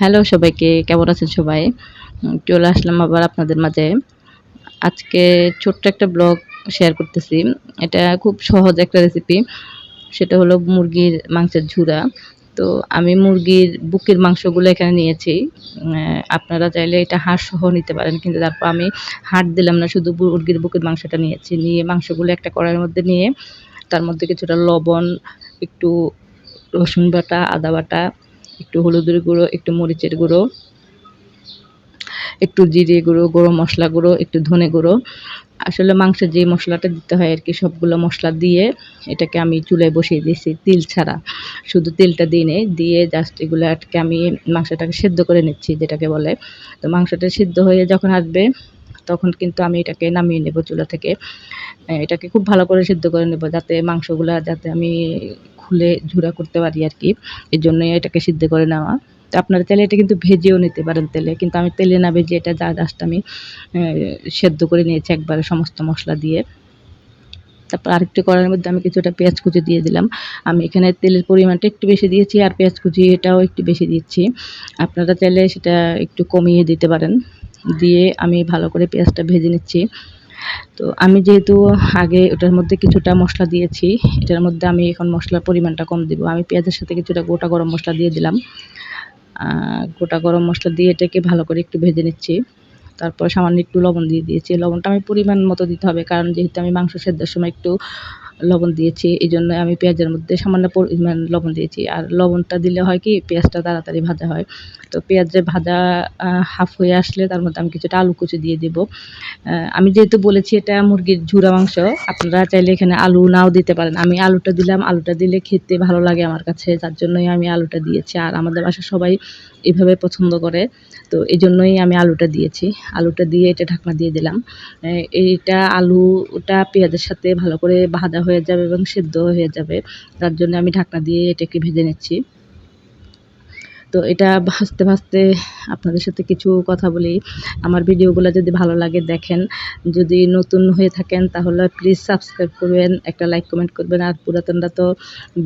Hello সবাইকে, কেমন আছেন সবাই? চলে আসলাম আবার আপনাদের মাঝে। আজকে ছোট্ট একটা ব্লগ শেয়ার করতেছি। এটা খুব সহজ একটা রেসিপি সেটা হলো মুরগির মাংসের ঝুরা। তো আমি মুরগির বুকের মাংসগুলো এখানে নিয়েছি। আপনারা চাইলে এটা হাড় সহ নিতে পারেন, কিন্তু তারপর আমি হাড় দিলাম না, শুধু মুরগির বুকের মাংসটা নিয়েছি। নিয়ে মাংসগুলো একটা কড়াইয়ের মধ্যে নিয়ে তার মধ্যে কিছুটা লবণ, একটু রসুন বাটা, আদা বাটা একটু হলুদের গুঁড়ো, একটু মরিচের গুঁড়ো, একটু জিরে গুঁড়ো, গরম মশলা গুঁড়ো, একটু ধনে গুঁড়ো। আসলে মাংসের যে মশলাটা দিতে হয় আর কি, সবগুলো মশলা দিয়ে এটাকে আমি চুলায় বসিয়ে দিয়েছি, তিল ছাড়া। শুধু তেলটা দিয়ে নেই দিয়ে জাস্ট এগুলো আটকে আমি মাংসটাকে সেদ্ধ করে নিচ্ছি, যেটাকে বলে। তো মাংসটা সিদ্ধ হয়ে যখন আসবে তখন কিন্তু আমি এটাকে নামিয়ে নেব চুলা থেকে। এটাকে খুব ভালো করে সিদ্ধ করে নেব যাতে মাংসগুলো যাতে আমি খুলে ঝুরা করতে পারি আর কি। এই জন্যই এটাকে সিদ্ধ করে নেওয়া। তো আপনারা চাইলে এটা কিন্তু ভেজেও নিতে পারেন তেলে, কিন্তু আমি তেলে না ভেজে এটা যা জাস্ট আমি সেদ্ধ করে নিয়েছি একবারে সমস্ত মশলা দিয়ে। তারপর আরেকটু কড়াইয়ের মধ্যে আমি কিছুটা পেঁয়াজ কুচি দিয়ে দিলাম। আমি এখানে তেলের পরিমাণটা একটু বেশি দিয়েছি আর পেঁয়াজ কুচি এটাও একটু বেশি দিচ্ছি। আপনারা চাইলে সেটা একটু কমিয়ে দিতে পারেন। দিয়ে আমি ভালো করে পেঁয়াজটা ভেজে নিচ্ছি। তো আমি যেহেতু আগে ওটার মধ্যে কিছুটা মশলা দিয়েছি, এটার মধ্যে আমি এখন মশলার পরিমাণটা কম দিব। আমি পেঁয়াজের সাথে কিছুটা গোটা গরম মশলা দিয়ে দিলাম। গোটা গরম মশলা দিয়ে এটাকে ভালো করে একটু ভেজে নিচ্ছি। তারপর সামান্য একটু লবণ দিয়ে দিয়েছি। লবণটা আমি পরিমাণ মতো দিতে হবে, কারণ যেহেতু আমি মাংস সেদ্ধের সময় একটু লবণ দিয়েছি, এই জন্য আমি পেঁয়াজের মধ্যে সামান্য পরিমাণ লবণ দিয়েছি। আর লবণটা দিলে হয় কি, পেঁয়াজটা তাড়াতাড়ি ভাজা হয়। তো পেঁয়াজের ভাজা হাফ হয়ে আসলে তার মধ্যে আমি কিছুটা আলু কুচি দিয়ে দিব। আমি যেহেতু বলেছি এটা মুরগির ঝুরা মাংস, আপনারা চাইলে এখানে আলু নাও দিতে পারেন। আমি আলুটা দিলাম, আলুটা দিলে খেতে ভালো লাগে আমার কাছে, যার জন্যই আমি আলুটা দিয়েছি। আর আমাদের বাসায় সবাই এভাবে পছন্দ করে, তো এই জন্যই আমি আলুটা দিয়েছি। আলুটা দিয়ে এটা ঢাকনা দিয়ে দিলাম। এইটা আলুটা পেঁয়াজের সাথে ভালো করে ভাজা হয়ে যাবে এবং সেদ্ধ হয়ে যাবে। তার জন্য আমি ঢাকনা দিয়ে এটাকে ভেজে নিচ্ছি। তো এটা ভাজতে ভাজতে আপনাদের সাথে কিছু কথা বলি। আমার ভিডিওগুলো যদি ভালো লাগে দেখেন, যদি নতুন হয়ে থাকেন তাহলে প্লিজ সাবস্ক্রাইব করবেন, একটা লাইক কমেন্ট করবেন। আর পুরাতনরা তো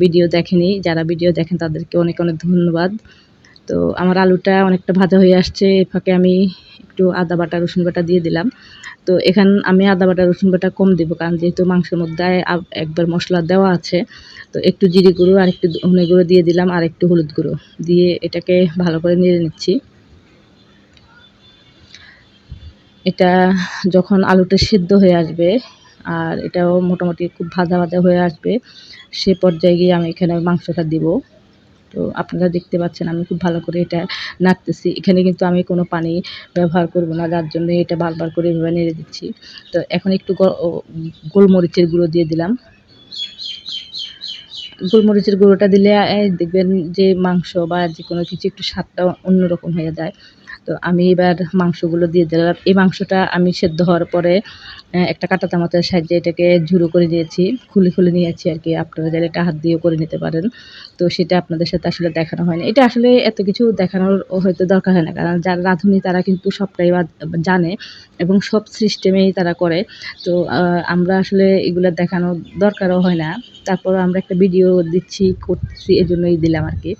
ভিডিও দেখেনি, যারা ভিডিও দেখেন তাদেরকে অনেক অনেক ধন্যবাদ। তো আমার আলুটা অনেকটা ভাজা হয়ে আসছে এ ফাঁকে আমি একটু আদা বাটা, রসুন বাটা দিয়ে দিলাম। তো এখান আমি আদা বাটা, রসুন বাটা কম দেবো, কারণ যেহেতু মাংসের মধ্যে একবার মশলা দেওয়া আছে, তো একটু জিরে গুঁড়ো আর একটু ধনে গুঁড়ো দিয়ে দিলাম আর একটু হলুদ গুঁড়ো দিয়ে এটাকে ভালো করে নিয়ে নিচ্ছি। এটা যখন আলুটা সিদ্ধ হয়ে আসবে, আর এটাও মোটামুটি খুব ভাজা ভাজা হয়ে আসবে, সে পর্যায়ে গিয়ে আমি এখানে মাংসটা দিব। তো আপনারা দেখতে পাচ্ছেন আমি খুব ভালো করে এটা নাড়তেছি। এখানে কিন্তু আমি কোনো পানি ব্যবহার করব না যার জন্য এটা বারবার করে এভাবে নেড়ে দিচ্ছি। তো এখন একটু গোলমরিচের গুঁড়ো দিয়ে দিলাম। গোলমরিচের গুঁড়োটা দিলে দেখবেন যে মাংস বা যে কোনো কিছু একটু স্বাদটা অন্যরকম হয়ে যায়। তো আমি এবার মাংসগুলো দিয়ে দিলাম। এই মাংসটা আমি সেদ্ধ হওয়ার পরে একটা কাটা চামচের সাহায্যে এটাকে ঝুরো করে নিয়েছি, খুলে খুলে নিয়েছি আর কি। আপনারা চাইলে এটা হাত দিয়েও করে নিতে পারেন। তো সেটা আপনাদের সাথে আসলে দেখানো হয়নি। এটা আসলে এত কিছু দেখানোর হয়তো দরকার হয় না, কারণ যারা রাঁধুনি তারা কিন্তু সবটাই জানে এবং সব সিস্টেমেই তারা করে। তো আমরা আসলে এগুলো দেখানোর দরকারও হয় না। তারপর আমরা একটা ভিডিও দিচ্ছি, করতেছি, এজন্যই দিলাম আর কি।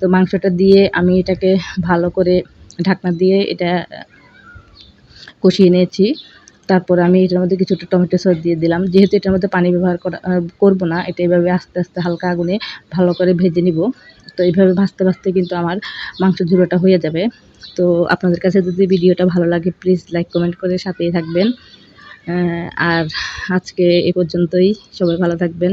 তো মাংসটা দিয়ে আমি এটাকে ভালো করে ঢাকনা দিয়ে এটা কষিয়ে নিয়েছি। তারপর আমি এটার মধ্যে কিছুটা টমেটো সস দিয়ে দিলাম। যেহেতু এটার মধ্যে পানি ব্যবহার করা করব না, এটা এভাবে আস্তে আস্তে হালকা আগুনে ভালো করে ভেজে নিব। তো এইভাবে ভাজতে ভাজতে কিন্তু আমার মাংস ঝুড়োটা হয়ে যাবে। তো আপনাদের কাছে যদি ভিডিওটা ভালো লাগে প্লিজ লাইক কমেন্ট করে সাথেই থাকবেন। আর আজকে এ পর্যন্তই। সবাই ভালো থাকবেন।